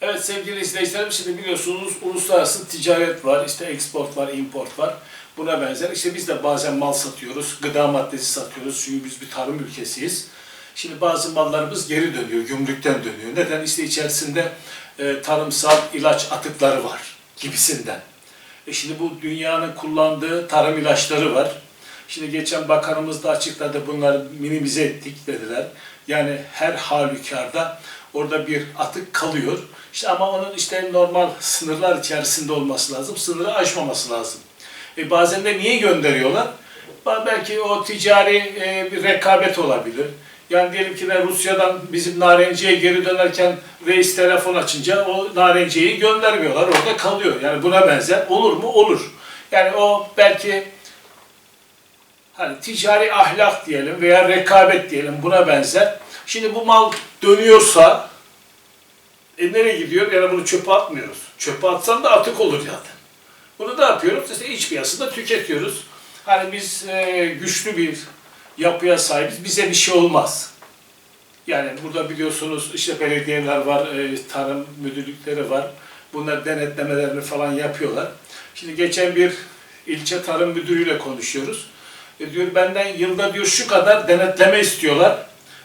Evet sevgili izleyicilerim şimdi biliyorsunuz uluslararası ticaret var, işte export var, import var. Buna benzer. İşte biz de bazen mal satıyoruz, gıda maddesi satıyoruz çünkü biz bir tarım ülkesiyiz. Şimdi bazı mallarımız geri dönüyor, gümrükten dönüyor. Neden? İşte içerisinde e, tarımsal ilaç atıkları var gibisinden. E şimdi bu dünyanın kullandığı tarım ilaçları var. Şimdi geçen bakanımız da açıkladı bunları minimize ettik dediler. Yani her halükarda orada bir atık kalıyor. İşte ama onun işte normal sınırlar içerisinde olması lazım. Sınırı aşmaması lazım. E bazen de niye gönderiyorlar? Belki o ticari e, bir rekabet olabilir. Yani diyelim ki de Rusya'dan bizim narenciye geri dönerken reis telefon açınca o narenciyeyi göndermiyorlar. Orada kalıyor. Yani buna benzer. Olur mu? Olur. Yani o belki hani ticari ahlak diyelim veya rekabet diyelim buna benzer. Şimdi bu mal dönüyorsa e nereye gidiyor? Yani bunu çöpe atmıyoruz. Çöpe atsan da atık olur zaten. Bunu da yapıyoruz. İşte iç piyasada tüketiyoruz. Hani biz e, güçlü bir yapıya sahibiz. Bize bir şey olmaz. Yani burada biliyorsunuz işte belediyeler var, e, tarım müdürlükleri var. Bunlar denetlemelerini falan yapıyorlar. Şimdi geçen bir ilçe tarım müdürüyle konuşuyoruz. E diyor benden yılda diyor şu kadar denetleme istiyorlar.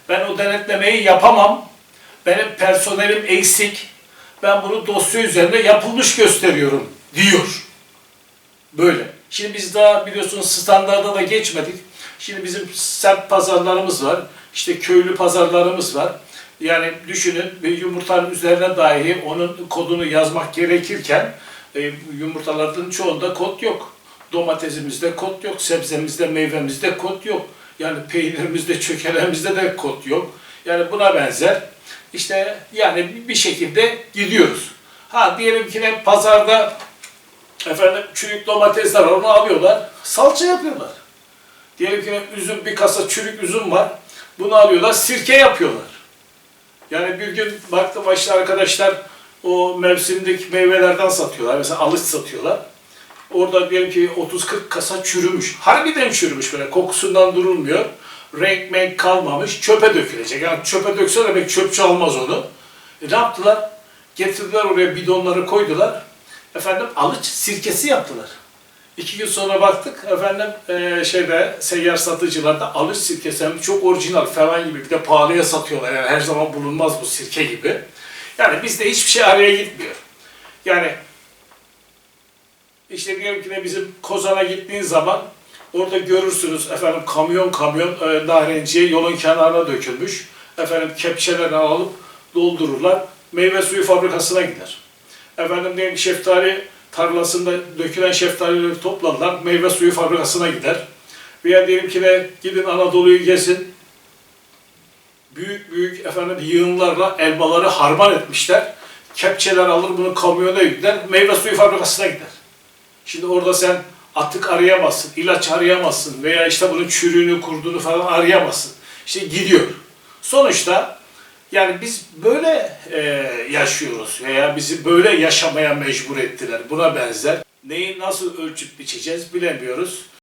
Ben o denetlemeyi yapamam. Benim personelim eksik. Ben bunu dosya üzerinde yapılmış gösteriyorum diyor. Böyle. Şimdi biz daha biliyorsunuz standarda da geçmedik. Şimdi bizim semt pazarlarımız var. İşte köylü pazarlarımız var. Yani düşünün bir yumurtanın üzerine dahi onun kodunu yazmak gerekirken e, yumurtaların çoğunda kod yok. Domatesimizde kod yok, sebzemizde, meyvemizde kod yok. Yani peynirimizde, çökelemizde de kod yok. Yani buna benzer. İşte yani bir şekilde gidiyoruz. Ha diyelim ki ne pazarda efendim çürük domatesler onu alıyorlar, salça yapıyorlar. Diyelim ki üzüm bir kasa çürük üzüm var. Bunu alıyorlar, sirke yapıyorlar. Yani bir gün baktım işte arkadaşlar o mevsimdeki meyvelerden satıyorlar. Mesela alıç satıyorlar. Orada diyelim ki 30-40 kasa çürümüş. Harbiden çürümüş böyle kokusundan durulmuyor. Renk menk kalmamış. Çöpe dökülecek. Yani çöpe dökse demek çöpçü almaz onu. E ne yaptılar? Getirdiler oraya bidonları koydular. Efendim alıç sirkesi yaptılar. İki gün sonra baktık efendim eee, şeyde seyyar satıcılarda alıç sirkesi hem çok orijinal falan gibi bir de pahalıya satıyorlar. Yani her zaman bulunmaz bu sirke gibi. Yani bizde hiçbir şey araya gitmiyor. Yani işte diyelim ki de bizim Kozan'a gittiğin zaman orada görürsünüz efendim kamyon kamyon e, narenciye yolun kenarına dökülmüş. Efendim kepçelerine alıp doldururlar. Meyve suyu fabrikasına gider. Efendim diyelim şeftali tarlasında dökülen şeftalileri toplarlar. Meyve suyu fabrikasına gider. Veya diyelim ki de gidin Anadolu'yu gezin. Büyük büyük efendim yığınlarla elmaları harman etmişler. Kepçeler alır bunu kamyona yükler. Meyve suyu fabrikasına gider. Şimdi orada sen atık arayamazsın, ilaç arayamazsın veya işte bunun çürüğünü, kurduğunu falan arayamazsın. İşte gidiyor. Sonuçta yani biz böyle e, yaşıyoruz veya bizi böyle yaşamaya mecbur ettiler. Buna benzer. Neyi nasıl ölçüp biçeceğiz bilemiyoruz.